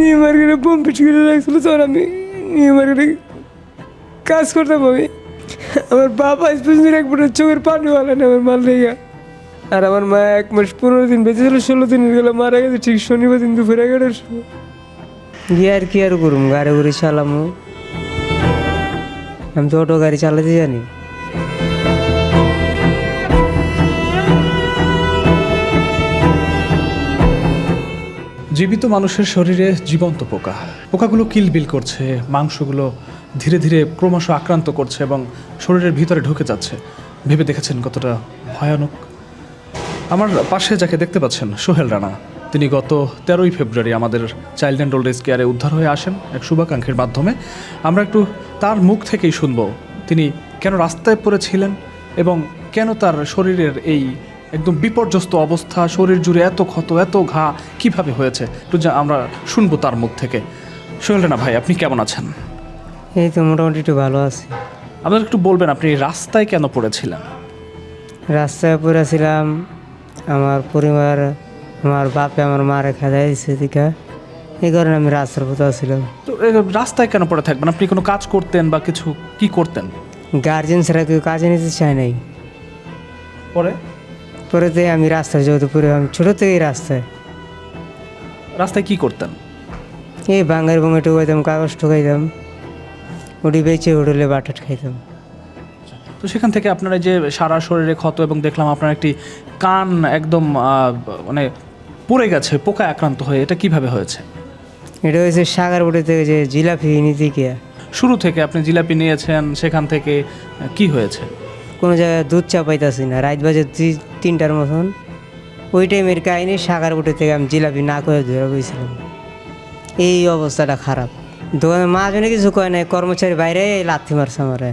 New মার্কেটে bomb পিট করে রাখছিল তখন আমি নিউ মার্কেটে কাজ করতাম আমি। আমার বাবা স্পেশালি একবার চোখের পানি বলে না আমার মাল লেগা। আর আমার মা এক মাস পনেরো দিন বেঁচে ছিল, ষোলো দিন গেলে মারা গেছে, ঠিক শনিবার দিন দুপুর এগারোটার সময়। গিয়ে আর কি আর করুম? গাড়ি করে চালামু। আমি তো অটো গাড়ি চালাতে জানি। জীবিত মানুষের শরীরে জীবন্ত পোকা। পোকাগুলো কিলবিল করছে, মাংসগুলো ধীরে ধীরে ক্রমশ আক্রান্ত করছে এবং শরীরের ভিতরে ঢুকে যাচ্ছে। ভেবে দেখেছেন কতটা ভয়ানক? আমার পাশে যাকে দেখতে পাচ্ছেন, সোহেল রানা। তিনি গত তেরোই ফেব্রুয়ারি আমাদের চাইল্ড অ্যান্ড ওল্ড এজ কেয়ারে উদ্ধার হয়ে আসেন এক শুভাকাঙ্ক্ষীর মাধ্যমে। আমরা একটু তার মুখ থেকেই শুনব। তিনি কেন রাস্তায় পড়েছিলেন এবং কেন তার শরীরের এই একদম বিপর্যস্ত অবস্থা শরীর জুড়ে এত ক্ষত এত ঘা কীভাবে হয়েছে? একটু যা আমরা শুনব তার মুখ থেকে। সোহেল রানা ভাই আপনি কেমন আছেন? এই তো মোটামুটি একটু ভালো আছি। আমাদের একটু বলবেন আপনি রাস্তায় কেন পড়েছিলেন? রাস্তায় পড়েছিলাম আমার পরিবার আমার বাপে আমার মারে খেদাই দিচ্ছে দিকে এই কারণে আমি রাস্তার পথে ছিলাম তো রাস্তায় কেন পড়ে থাকবেন? আপনি কোনো কাজ করতেন বা কিছু কি করতেন? গার্জেন ছাড়া কেউ কাজে নিতে চায় নাই। পরে? পরেতে আমি রাস্তায় যেহেতু পরে আমি ছোটো থেকেই রাস্তায়। রাস্তায় কি করতেন? এই বাঙ্গার বঙ্গে ঢুকাইতাম কাগজ ঠুকাইতাম উড়ি বেচে হোটেলে বাটাট খাইতাম। তো সেখান থেকে আপনার এই যে সারা শরীরে ক্ষত এবং দেখলাম আপনার একটি কান একদম মানে পড়ে গেছে পোকা আক্রান্ত হয়ে এটা কীভাবে হয়েছে? এটা হয়েছে সাগরপুরে থেকে যে জিলাপি নিতে গিয়া। শুরু থেকে আপনি জিলাপি নিয়েছেন সেখান থেকে কি হয়েছে? কোনো জায়গায় দুধ চা পাইতাছি না রাত বাজে তিনটার মতন। ওই টাইমের কাহিনী সাগরপুরে থেকে আমি জিলাপি না করে ধরে বইছিলাম। এই অবস্থাটা খারাপ। দোকানে দোকানের মাঝখানে কিছু কয় নাই কর্মচারী বাইরে লাথি মারছে আমারে।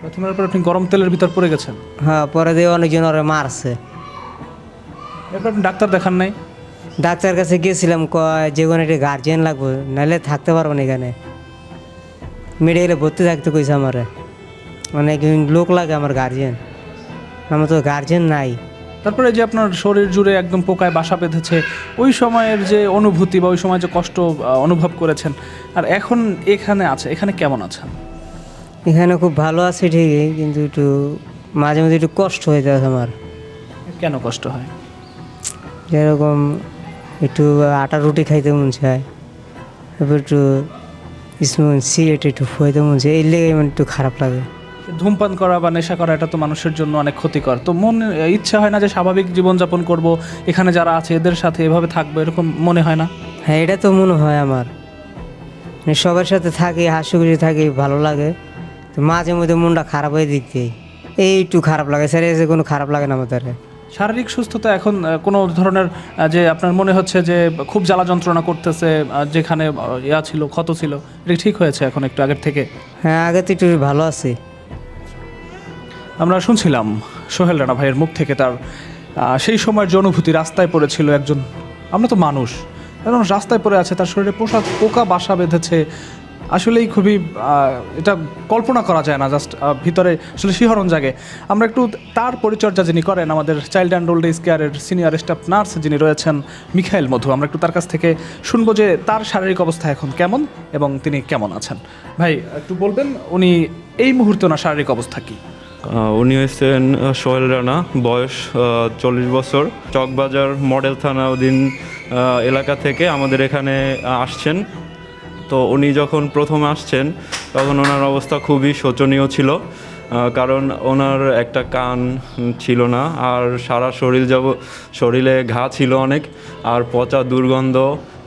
প্রথমের পর আপনি গরম তেলের ভিতর পড়ে গেছেন? হ্যাঁ পরে দিয়ে অনেকজন ওরা মারছে। এরপর আপনি ডাক্তার দেখান নাই? ডাক্তার কাছে গেছিলাম কয় যে কোনো একটা গার্জিয়ান লাগবে নাহলে থাকতে পারব না এখানে। মেডিকেলে ভর্তি থাকতে কইছে আমারে। অনেক লোক লাগে আমার গার্জিয়ান আমার তো গার্জিয়ান নাই। তারপরে যে আপনার শরীর জুড়ে একদম পোকায় বাসা বেঁধেছে ওই সময়ের যে অনুভূতি বা ওই সময় যে কষ্ট অনুভব করেছেন আর এখন এখানে আছে এখানে কেমন আছেন? এখানে খুব ভালো আছে ঠিকই কিন্তু একটু মাঝে মাঝে একটু কষ্ট হয়ে যায় আমার। কেন কষ্ট হয়? যেরকম একটু আটা রুটি খাইতে মন চায় তারপর একটু সিগারেট একটু ফুয়াইতে মন চায় এই লেগে একটু খারাপ লাগে। ধূমপান করা বা নেশা করা এটা তো মানুষের জন্য অনেক ক্ষতিকর। তো মন ইচ্ছা হয় না যে স্বাভাবিক জীবনযাপন করব এখানে যারা আছে এদের সাথে এভাবে থাকব এরকম মনে হয় না? হ্যাঁ এটা তো মনে হয় আমার। মানে সবার সাথে থাকি হাসি খুশি থাকি ভালো লাগে। তো মাঝে মধ্যে মনটা খারাপ হয়ে দিক দিয়ে। এই একটু খারাপ লাগে স্যার এসে কোনো খারাপ লাগে না আমাদের। শারীরিক সুস্থতা এখন কোনো ধরনের যে আপনার মনে হচ্ছে যে খুব জ্বালা যন্ত্রণা করতেছে যেখানে ইয়া ছিল ক্ষত ছিল এটা ঠিক হয়েছে এখন একটু আগের থেকে? হ্যাঁ আগে তো একটু ভালো আছি। আমরা শুনছিলাম সোহেল রানা ভাইয়ের মুখ থেকে তার সেই সময়ের যে অনুভূতি, রাস্তায় পড়েছিল একজন, আমরা তো মানুষ এখন রাস্তায় পড়ে আছে, তার শরীরে পোশাক, পোকা, বাসা বেঁধেছে। আসলেই খুবই এটা কল্পনা করা যায় না জাস্ট ভিতরে আসলে শিহরণ জাগে। আমরা একটু তার পরিচর্যা যিনি করেন, আমাদের চাইল্ড অ্যান্ড ওল্ড এজ কেয়ারের সিনিয়র স্টাফ নার্স যিনি রয়েছেন, মিখাইল মধু, আমরা একটু তার কাছ থেকে শুনব যে তার শারীরিক অবস্থা এখন কেমন এবং তিনি কেমন আছেন। ভাই, একটু বলবেন, উনি এই মুহূর্তে ওনার শারীরিক অবস্থা কী? উনি হয়েছেন সোহেল রানা, বয়স চল্লিশ বছর। চকবাজার মডেল থানা অধীন এলাকা থেকে আমাদের এখানে আসছেন। তো উনি যখন প্রথম আসছেন, তখন ওনার অবস্থা খুবই শোচনীয় ছিল কারণ ওনার একটা কান ছিল না, আর সারা শরীর যাব, শরীরে ঘা ছিল অনেক, আর পচা দুর্গন্ধ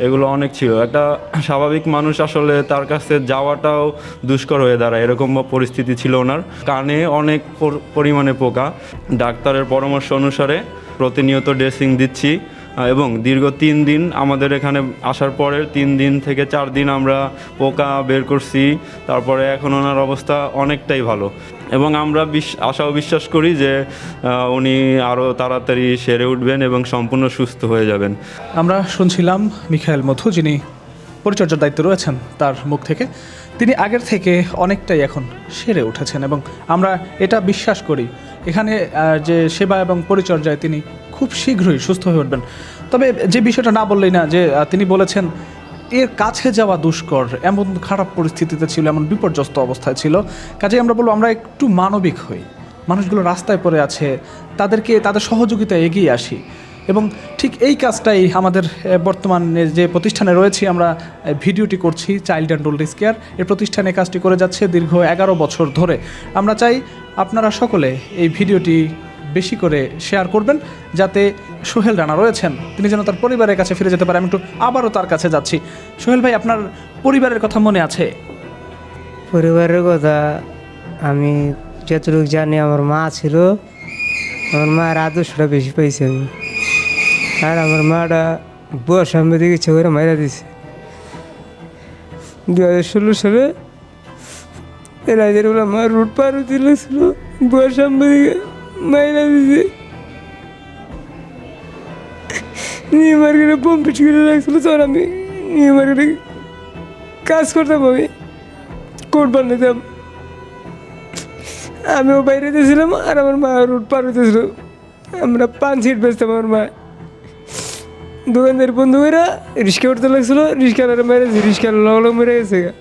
এগুলো অনেক ছিল। একটা স্বাভাবিক মানুষ আসলে তার কাছে যাওয়াটাও দুষ্কর হয়ে দাঁড়ায়, এরকম পরিস্থিতি ছিল ওনার। কানে অনেক পরিমাণে পোকা। ডাক্তারের পরামর্শ অনুসারে প্রতিনিয়ত ড্রেসিং দিচ্ছি এবং দীর্ঘ তিন দিন আমাদের এখানে আসার পরের তিন দিন থেকে চার দিন আমরা পোকা বের করছি। তারপরে এখন ওনার অবস্থা অনেকটাই ভালো। এবং আমরা আশা ও বিশ্বাস করি যে উনি আরও তাড়াতাড়ি সেরে উঠবেন এবং সম্পূর্ণ সুস্থ হয়ে যাবেন। আমরা শুনছিলাম মিখাইল মধু, যিনি পরিচর্যার দায়িত্ব রয়েছেন তার মুখ থেকে। তিনি আগের থেকে অনেকটাই এখন সেরে উঠেছেন এবং আমরা এটা বিশ্বাস করি। এখানে যে সেবা এবং পরিচর্যায় তিনি খুব শীঘ্রই সুস্থ হয়ে উঠবেন। তবে যে বিষয়টা না বললেই না, যে তিনি বলেছেন এর কাছে যাওয়া দুষ্কর এমন খারাপ পরিস্থিতিতে ছিল, এমন বিপর্যস্ত অবস্থায় ছিল। কাজে আমরা বলব, আমরা একটু মানবিক হই। মানুষগুলো রাস্তায় পড়ে আছে, তাদেরকে, তাদের সহযোগিতা এগিয়ে আসি। এবং ঠিক এই কাজটাই আমাদের বর্তমানে যে প্রতিষ্ঠানে রয়েছি, আমরা ভিডিওটি করছি, চাইল্ড অ্যান্ড ওল্ড কেয়ার এই প্রতিষ্ঠানে কাজটি করে যাচ্ছে দীর্ঘ এগারো বছর ধরে। আমরা চাই আপনারা সকলে এই ভিডিওটি বেশি করে শেয়ার করবেন। যাতে সোহেল রানা রয়েছেন, তিনি যেন তার পরিবারের কাছে ফিরে যেতে পারে। আমি একটু আবারও তার কাছে যাচ্ছি। সোহেল ভাই, আপনার পরিবারের কথা মনে আছে? পরিবারের কথা আমি যতটুকু জানি, আমার মা ছিল। আমার মায়ের আদর্শটা বেশি পাইছি আমি। আর আমার মাটা বয়স আমি দিকে ইচ্ছে করে মাইরা দিছে। দু হাজার ষোলো সালে রাজের বেলা মা রুট পার হতে লাগছিল। বয়স আমি দিকে মাইরা দিছে নিউ মার্কেটে বোম পিট করে রাখছিল তখন আমি নিউ মার্কেটে কাজ করতাম আমি কোট বানাতাম আমিও বাইরে ছিলাম আর আমার মা রুট পার হইতেছিল আমরা পান সিট বেচতাম আমার মা দোকানদার বন্ধু মেয়েরা রিক্সা উঠতে লাগছিল রিক্সাওয়ালারা মেরেছে রিক্সাওয়ালা লগ লগ মেরে গেছে।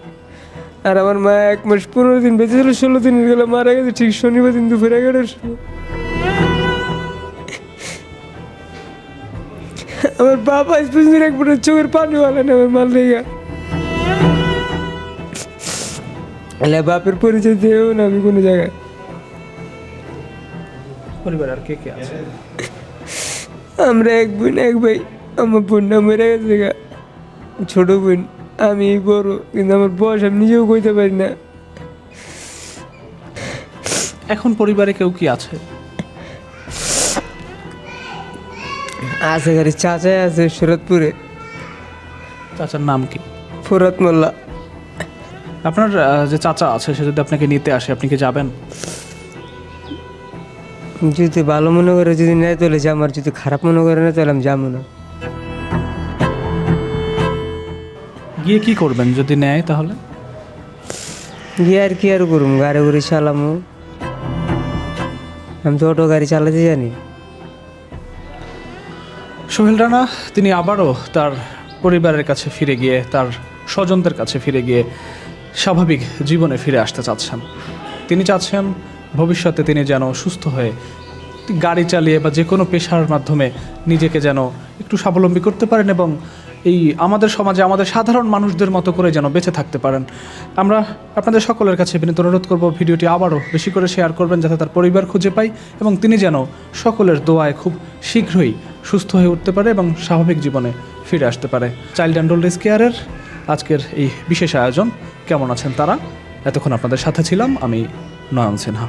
আর আমার মা এক মাস পনেরো দিন বেঁচেছিল ষোলো দিন গেল মারা গেছে ঠিক শনিবার দিন দুপুরে এগারোটার সময় আমার বাবা পর্যন্ত এক ফুটের চোখের পানি বলে না আমার মাল লেগা। এলে বাপের পরিচয় দিয়েও না আমি কোনো জায়গায় পরিবারে আর কে কে আছে? আমরা এক বোন এক ভাই আমার বোনটা মেরে গেছে গা। ছোট বোন আমি বড় কিন্তু আমার বয়স আমি নিজেও কইতে পারি না। এখন পরিবারে কেউ কি আছে? আছে গাড়ি আছে সুরতপুরে। চাচার নাম কি? ফুরত মোল্লা। আপনার যে চাচা আছে সে যদি আপনাকে নিতে আসে আপনি কি যাবেন? যদি ভালো মনে করে যদি নেয় তাহলে যাম আর যদি খারাপ মনে করে না তাহলে আমি যাব না। গিয়ে কি করবেন যদি নেয় তাহলে? গিয়ে আর কি আর করুম গাড়ি ঘুরে চালামু। আমি তো অটো গাড়ি চালাতে জানি। সোহেল রানা, তিনি আবারও তার পরিবারের কাছে ফিরে গিয়ে, তার স্বজনদের কাছে ফিরে গিয়ে স্বাভাবিক জীবনে ফিরে আসতে চাচ্ছেন। তিনি চাচ্ছেন ভবিষ্যতে তিনি যেন সুস্থ হয়ে গাড়ি চালিয়ে বা যে কোনো পেশার মাধ্যমে নিজেকে যেন একটু স্বাবলম্বী করতে পারেন এবং এই আমাদের সমাজে আমাদের সাধারণ মানুষদের মতো করে যেন বেঁচে থাকতে পারেন। আমরা আপনাদের সকলের কাছে বিনীত অনুরোধ করব ভিডিওটি আবারও বেশি করে শেয়ার করবেন যাতে তার পরিবার খুঁজে পায় এবং তিনি যেন সকলের দোয়ায় খুব শীঘ্রই সুস্থ হয়ে উঠতে পারে এবং স্বাভাবিক জীবনে ফিরে আসতে পারে। চাইল্ড অ্যান্ড ওল্ড কেয়ারের আজকের এই বিশেষ আয়োজন। কেমন আছেন তারা? এতক্ষণ আপনাদের সাথে ছিলাম আমি নয়ন সিনহা।